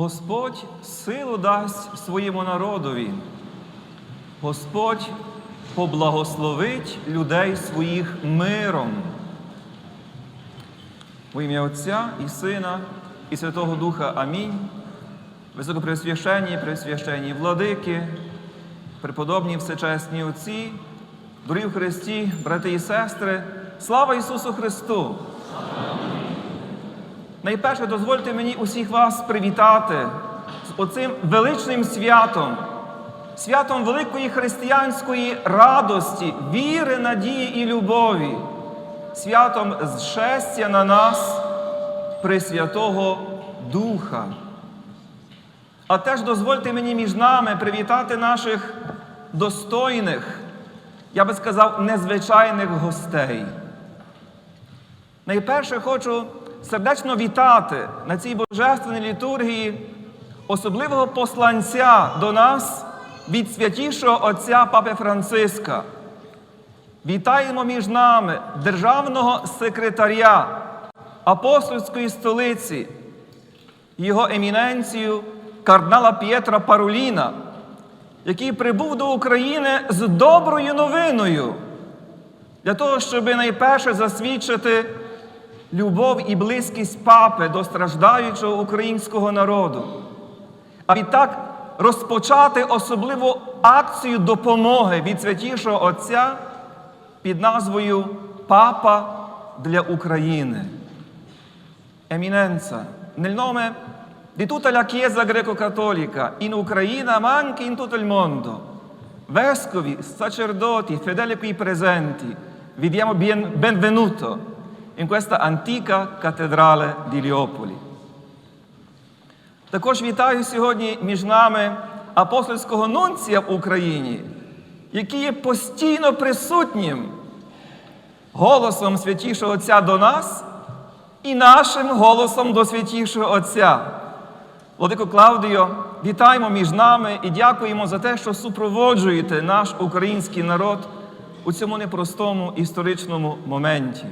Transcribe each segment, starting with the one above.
Господь силу дасть своєму народові. Господь поблагословить людей своїх миром. Во ім'я Отця і Сина, і Святого Духа Амінь. Високопресвященні, пресвященні владики, преподобні всечесні отці, дорогі в Христі, брати і сестри, слава Ісусу Христу! Найперше дозвольте мені усіх вас привітати з оцим величним святом, святом великої християнської радості, віри, надії і любові, святом зшестя на нас Пресвятого Духа. А теж дозвольте мені між нами привітати наших достойних, я би сказав, незвичайних гостей. Найперше хочу сердечно вітати на цій божественній літургії особливого посланця до нас від святішого Отця Папи Франциска. Вітаємо між нами державного секретаря апостольської столиці, його еміненцію кардинала П'єтра Паруліна, який прибув до України з доброю новиною для того, щоб найперше засвідчити любов і близькість папи до страждаючого українського народу. А відтак розпочати особливу акцію допомоги від святішого Отця під назвою Папа для України. Eminenza, nel nome di tutta la Chiesa greco-cattolica in Ucraina ma anche in tutto il mondo, vescovi, sacerdoti, fedeli qui presenti, vi diamo benvenuto in questa antica cattedrale di Liopoli. Також вітаю сьогодні між нами апостольського нунція в Україні, який є постійно присутнім голосом святішого Отця до нас і нашим голосом до святішого Отця. Владико Клавдіо, вітаємо між нами і дякуємо за те, що супроводжуєте наш український народ у цьому непростому історичному моменті.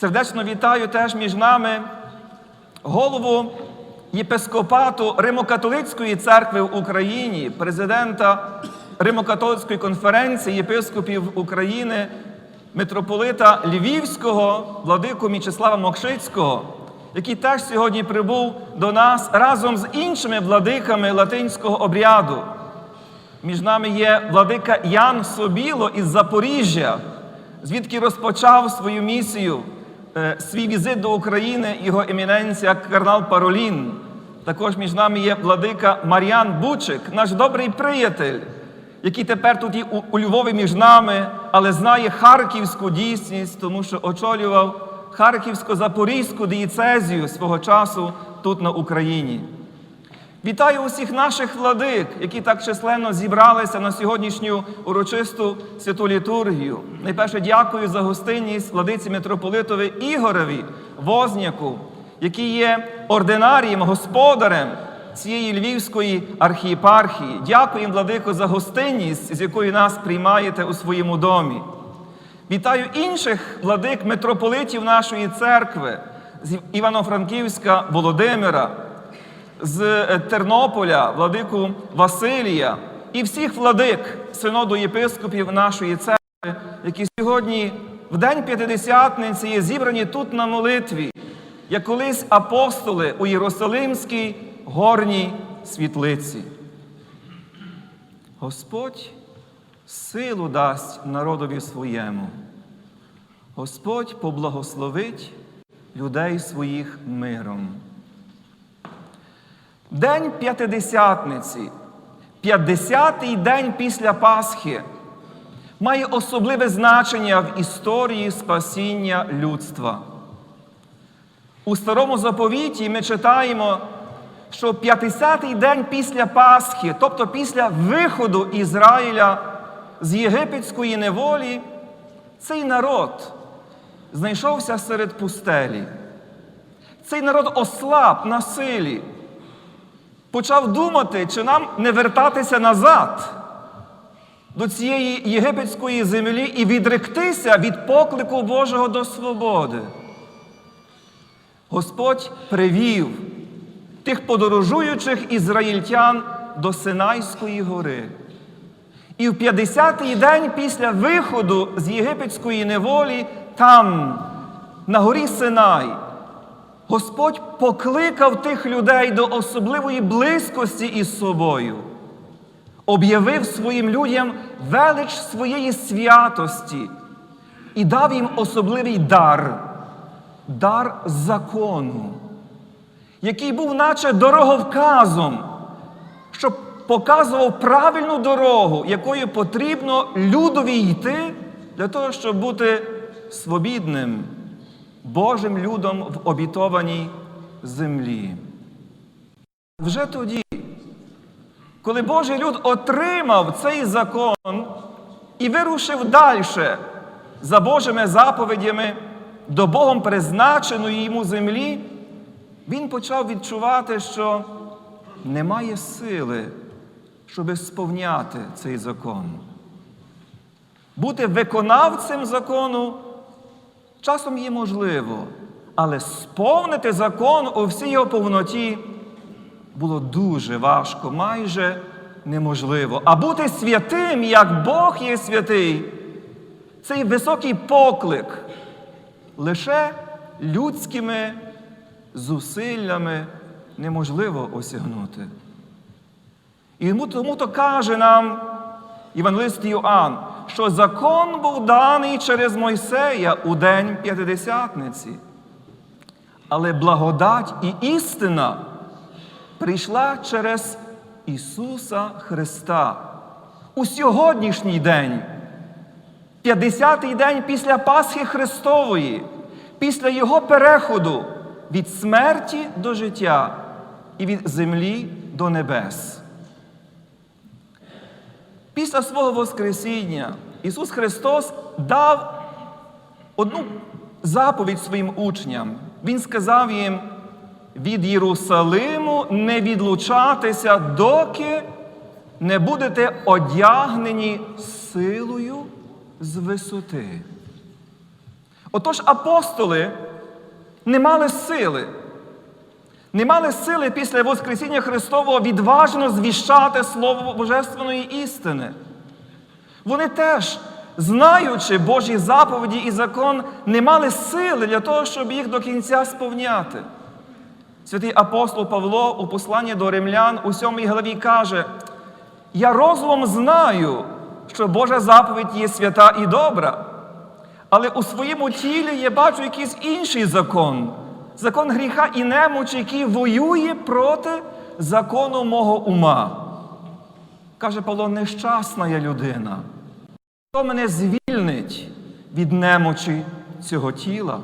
Сердечно вітаю теж між нами голову єпископату Римокатолицької церкви в Україні, президента Римокатолицької конференції єпископів України, митрополита Львівського, владику Мічеслава Мокшицького, який теж сьогодні прибув до нас разом з іншими владиками латинського обряду. Між нами є владика Ян Собіло із Запоріжжя, звідки розпочав свою місію, свій візит до України його еміненція кардинал Паролін. Також між нами є владика Мар'ян Бучик, наш добрий приятель, який тепер тут у, у Львові між нами, але знає харківську дійсність, тому що очолював Харківсько-Запорізьку дієцезію свого часу тут на Україні. Вітаю усіх наших владик, які так численно зібралися на сьогоднішню урочисту святу літургію. Найперше дякую за гостинність владиці митрополитові Ігореві Возняку, який є ординарієм, господарем цієї львівської архієпархії. Дякую їм, владико, за гостинність, з якою нас приймаєте у своєму домі. Вітаю інших владик митрополитів нашої церкви з Івано-Франківська Володимира, з е, Тернополя, владику Василія і всіх владик синоду єпископів нашої церкви, які сьогодні, в день П'ятидесятниці, є зібрані тут на молитві, як колись апостоли у Єрусалимській горній світлиці. Господь силу дасть народові своєму. Господь поблагословить людей своїх миром. День П'ятидесятниці, 50-й день після Пасхи, має особливе значення в історії спасіння людства. У старому заповіті ми читаємо, що 50-й день після Пасхи, тобто після виходу Ізраїля з єгипетської неволі, цей народ знайшовся серед пустелі. Цей народ ослаб на силі почав думати, чи нам не вертатися назад до цієї єгипетської землі і відректися від поклику Божого до свободи. Господь привів тих подорожуючих ізраїльтян до Синайської гори. І в 50-й день після виходу з єгипетської неволі, там, на горі Синай, Господь покликав тих людей до особливої близькості із собою, об'явив своїм людям велич своєї святості і дав їм особливий дар дар закону, який був наче дороговказом, що показував правильну дорогу, якою потрібно людові йти для того, щоб бути свобідним Божим людом в обітованій землі. Вже тоді, коли Божий люд отримав цей закон і вирушив далі за Божими заповідями до Богом призначеної йому землі, він почав відчувати, що немає сили, щоб сповняти цей закон. Бути виконавцем закону часом є можливо, але сповнити закон у всій його повноті було дуже важко, майже неможливо. А бути святим, як Бог є святий, цей високий поклик лише людськими зусиллями неможливо осягнути. І тому то каже нам Євангелист Йоанн, що закон був даний через Мойсея у день П'ятидесятниці. Але благодать і істина прийшла через Ісуса Христа у сьогоднішній день, 50-й день після Пасхи Христової, після Його переходу від смерті до життя і від землі до небес. Після свого Воскресіння Ісус Христос дав одну заповідь своїм учням. Він сказав їм: від Єрусалиму не відлучатися, доки не будете одягнені силою з висоти. Отож апостоли не мали сили, не мали сили після Воскресіння Христового відважно звіщати Слово Божественної істини. Вони теж, знаючи Божі заповіді і закон, не мали сили для того, щоб їх до кінця сповняти. Святий апостол Павло у посланні до римлян у сьомій главі каже: Я розумом знаю, що Божа заповідь є свята і добра, але у своєму тілі я бачу якийсь інший закон, закон гріха і немочі, який воює проти закону мого ума. Каже Павло, нещасна я людина. Хто мене звільнить від немочі цього тіла?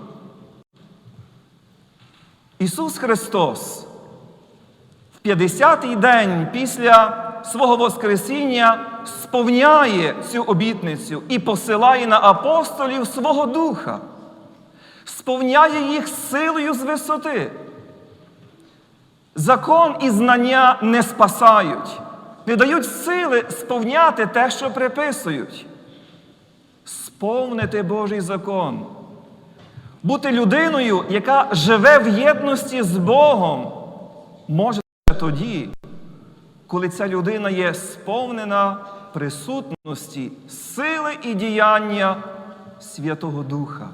Ісус Христос в 50-й день після свого Воскресіння сповняє цю обітницю і посилає на апостолів свого Духа, сповняє їх силою з висоти. Закон і знання не спасають, не дають сили сповняти те, що приписують. Сповнити Божий закон. Бути людиною, яка живе в єдності з Богом, може тоді, коли ця людина є сповнена присутності, сили і діяння Святого Духа.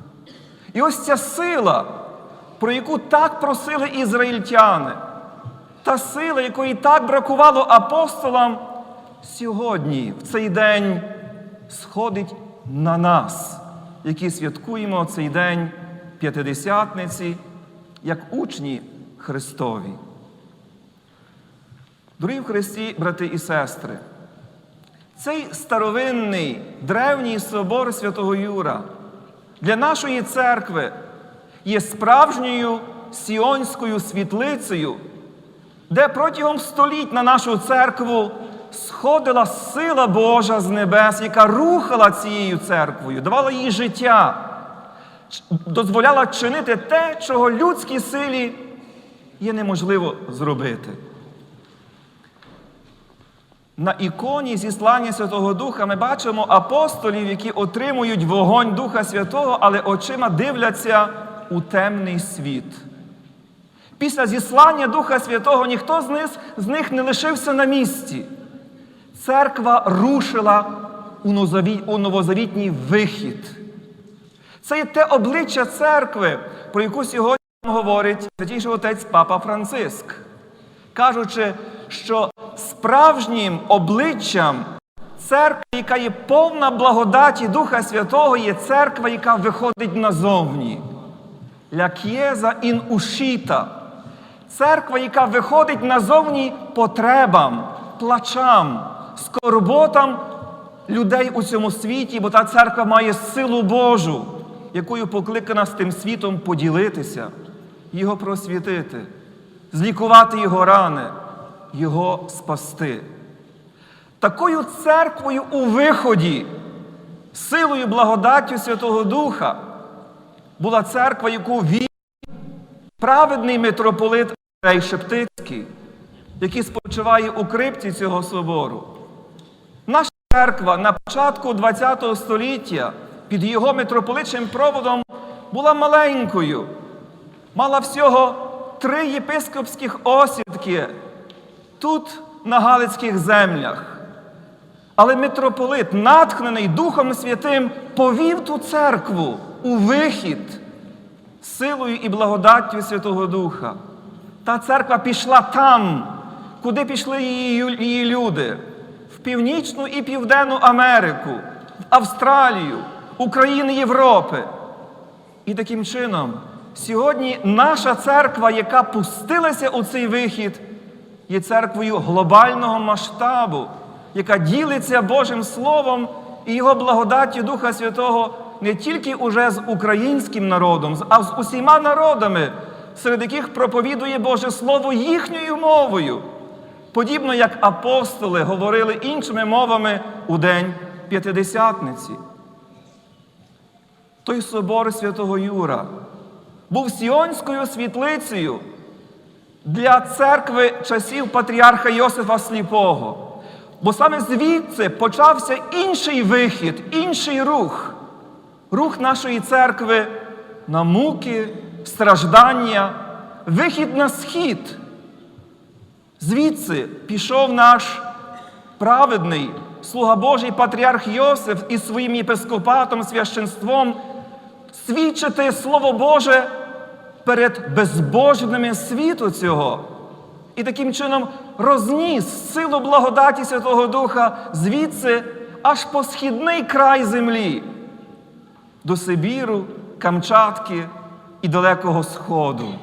І ось ця сила, про яку так просили ізраїльтяни, та сила, якої так бракувало апостолам, сьогодні, в цей день, сходить на нас, які святкуємо цей день п'ятидесятниці, як учні Христові. Дорогі в Христі, брати і сестри, цей старовинний древній собор Святого Юра для нашої церкви є справжньою сіонською світлицею, де протягом століть на нашу церкву сходила сила Божа з небес, яка рухала цією церквою, давала їй життя, дозволяла чинити те, чого людській силі є неможливо зробити. На іконі зіслання Святого Духа ми бачимо апостолів, які отримують вогонь Духа Святого, але очима дивляться у темний світ. Після зіслання Духа Святого ніхто з них, з них не лишився на місці. Церква рушила у новозаві- у новозавітній вихід. Це є те обличчя церкви, про яку сьогодні говорить святійший отець Папа Франциск, кажучи, що справжнім обличчям церкви, яка є повна благодаті Духа Святого, є церква, яка виходить назовні. Ля Chiesa in uscita. Церква, яка виходить назовні потребам, плачам, скорботам людей у цьому світі, бо та церква має силу Божу, якою покликана з тим світом поділитися, його просвітити, злікувати його рани, його спасти. Такою церквою у виході, силою благодаттю Святого Духа, була церква, яку вів праведний митрополит Андрей Шептицький, який спочиває у крипті цього собору. Наша церква на початку ХХ століття під його митрополитчим проводом була маленькою, мала всього три єпископських осідки тут, на Галицьких землях. Але митрополит, натхнений Духом Святим, повів ту церкву у вихід силою і благодаттю Святого Духа. Та церква пішла там, куди пішли її, її люди, в Північну і Південну Америку, в Австралію, України Європи. І таким чином, сьогодні наша церква, яка пустилася у цей вихід, є церквою глобального масштабу, яка ділиться Божим Словом і його благодаттю Духа Святого не тільки уже з українським народом, а з усіма народами, серед яких проповідує Боже Слово їхньою мовою, подібно як апостоли говорили іншими мовами у день П'ятидесятниці. Той собор святого Юра був сіонською світлицею для церкви часів патріарха Йосифа Сліпого. Бо саме звідси почався інший вихід, інший рух. Рух нашої церкви на муки, страждання, вихід на схід. Звідси пішов наш праведний слуга Божий патріарх Йосиф із своїм єпископатом, священством свідчити Слово Боже перед безбожними світу цього. І таким чином розніс силу благодаті Святого Духа звідси аж по східний край землі, до Сибіру, Камчатки і Далекого Сходу.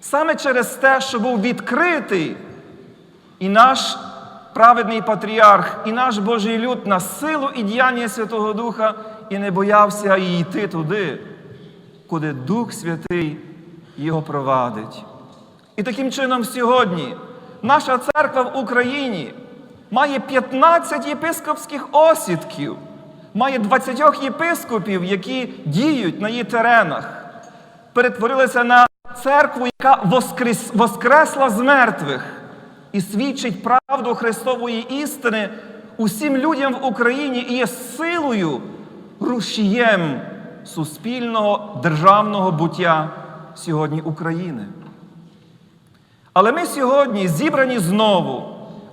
Саме через те, що був відкритий і наш праведний патріарх, і наш Божий люд на силу і діяння Святого Духа, і не боявся йти туди, куди Дух Святий його провадить. І таким чином сьогодні наша церква в Україні має 15 єпископських осідків, має 20 єпископів, які діють на її теренах, перетворилися на церкву, яка воскрес, воскресла з мертвих і свідчить правду Христової істини усім людям в Україні і є силою, рушієм суспільного державного буття сьогодні України. Але ми сьогодні зібрані знову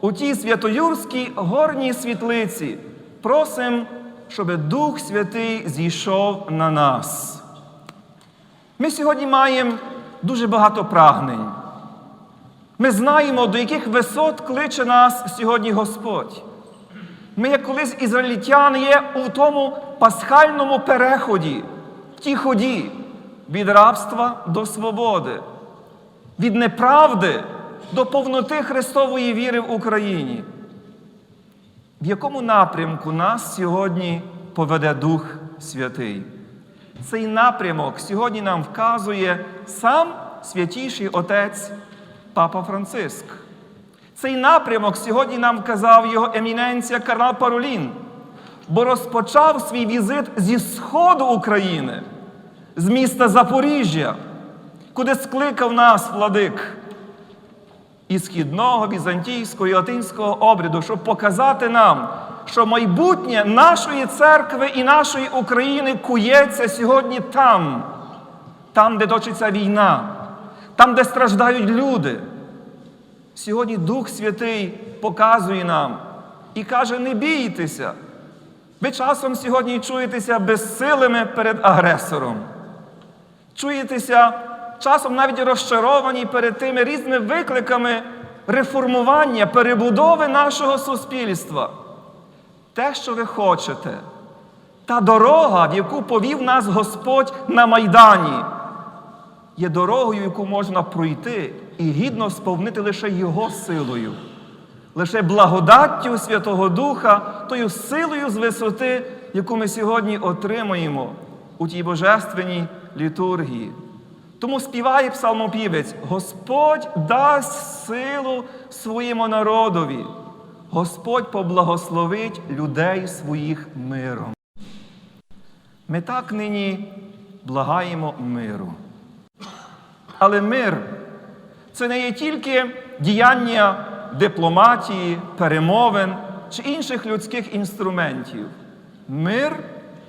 у тій святоюрській горній світлиці, просимо, щоб Дух Святий зійшов на нас. Ми сьогодні маємо дуже багато прагнень. Ми знаємо, до яких висот кличе нас сьогодні Господь. Ми, як колись ізраїльтяни, є у тому пасхальному переході, в тій ході від рабства до свободи, від неправди до повноти Христової віри в Україні. В якому напрямку нас сьогодні поведе Дух Святий? Цей напрямок сьогодні нам вказує сам святіший Отець Папа Франциск. Цей напрямок сьогодні нам вказав його еміненція Карл Паролін, бо розпочав свій візит зі сходу України, з міста Запоріжжя, куди скликав нас владик із східного, візантійського і латинського обряду, щоб показати нам, що майбутнє нашої церкви і нашої України кується сьогодні там, там, де точиться війна, там, де страждають люди. Сьогодні Дух Святий показує нам і каже: не бійтеся. Ви часом сьогодні чуєтеся безсилими перед агресором. Чуєтеся часом навіть розчаровані перед тими різними викликами реформування, перебудови нашого суспільства. Те, що ви хочете, та дорога, в яку повів нас Господь на Майдані, є дорогою, яку можна пройти і гідно сповнити лише Його силою, лише благодаттю Святого Духа, тою силою з висоти, яку ми сьогодні отримуємо у тій божественній літургії. Тому співає псалмопівець: Господь дасть силу своєму народові, Господь поблагословить людей своїх миром. Ми так нині благаємо миру. Але мир це не є тільки діяння дипломатії, перемовин чи інших людських інструментів. Мир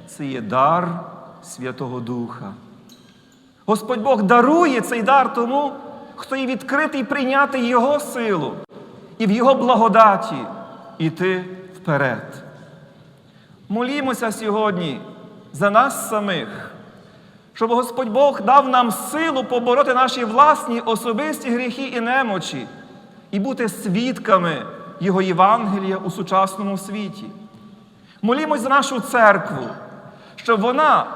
це є дар Святого Духа. Господь Бог дарує цей дар тому, хто є відкритий прийняти Його силу і в Його благодаті йти вперед. Молімося сьогодні за нас самих, щоб Господь Бог дав нам силу побороти наші власні особисті гріхи і немочі і бути свідками Його Євангелія у сучасному світі. Молімось за нашу церкву, щоб вона,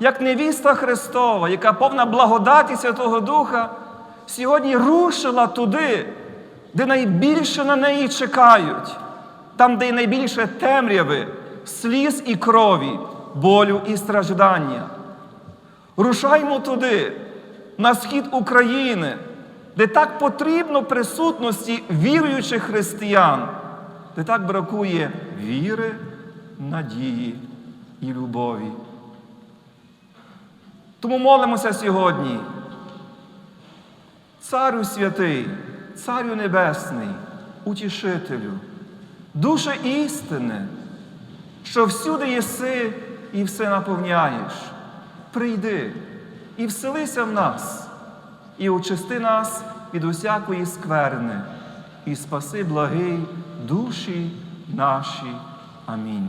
як невіста Христова, яка повна благодаті Святого Духа, сьогодні рушила туди, де найбільше на неї чекають, там, де найбільше темряви, сліз і крові, болю і страждання. Рушаймо туди, на схід України, де так потрібно присутності віруючих християн, де так бракує віри, надії і любові. Тому молимося сьогодні. Царю святий, Царю Небесний, утішителю, душе істини, що всюди єси і все наповняєш. Прийди і вселися в нас, і очисти нас від усякої скверни, і спаси благий душі наші. Амінь.